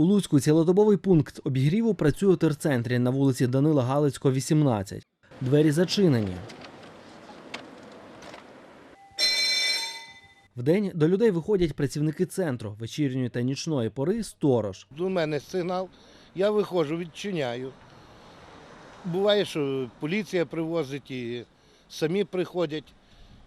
У Луцьку цілодобовий пункт обігріву працює у терцентрі на вулиці Данила Галицького, 18. Двері зачинені. Вдень до людей виходять працівники центру вечірньої та нічної пори сторож. До мене сигнал, я виходжу, відчиняю. Буває, що поліція привозить і самі приходять.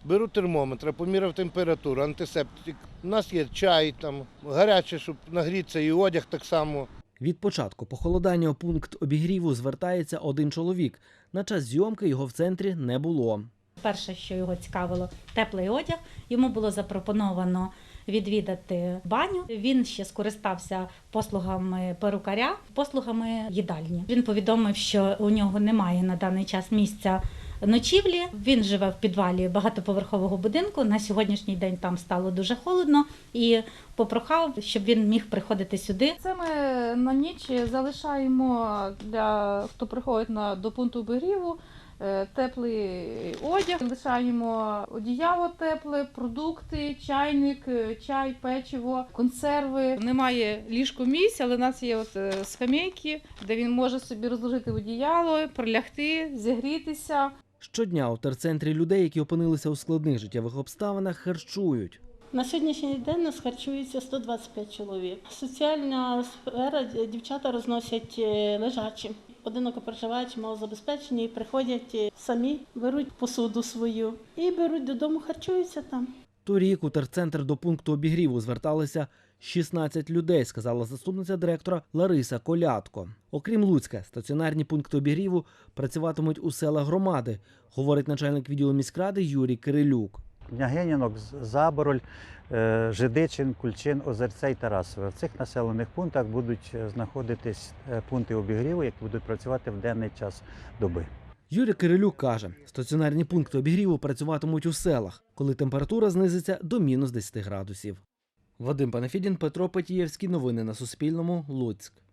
Беру термометр, поміряв температуру, антисептик. У нас є чай, там, гаряче, щоб нагрітися, і одяг так само. Від початку похолодання у пункт обігріву звертається один чоловік. На час зйомки його в центрі не було. Перше, що його цікавило, теплий одяг. Йому було запропоновано відвідати баню. Він ще скористався послугами перукаря, послугами їдальні. Він повідомив, що у нього немає на даний час місця. Ночівлі він живе в підвалі багатоповерхового будинку. На сьогоднішній день там стало дуже холодно і попрохав, щоб він міг приходити сюди. Це ми на ніч залишаємо для хто приходить на до пункту обігріву е, теплий одяг, лишаємо одіяло тепле, продукти, чайник, е, чай, печиво, консерви. Немає ліжко місць, але в нас є от е, скамейки, де він може собі розложити одіяло, прилягти, зігрітися. Щодня у терцентрі людей, які опинилися у складних життєвих обставинах, харчують. На сьогоднішній день нас харчується 125 чоловік. Соціальна сфера дівчата розносять е, лежачі. Одиноко проживаючи, малозабезпечені, приходять е, самі, беруть посуду свою і беруть додому, харчуються там. Торік у терцентр до пункту обігріву зверталися 16 людей, сказала заступниця директора Лариса Колядко. Окрім Луцька, стаціонарні пункти обігріву працюватимуть у селах громади, говорить начальник відділу міськради Юрій Кирилюк. Княгинянок, Забороль, е, Жидичин, Кульчин, Озерце і Тарасове. В цих населених пунктах будуть е, знаходитись е, пункти обігріву, які будуть працювати в денний час доби. Юрій Кирилюк каже, стаціонарні пункти обігріву працюватимуть у селах, коли температура знизиться до мінус 10 градусів. Вадим Панафідін, Петро Петієвський. Новини на Суспільному. Луцьк.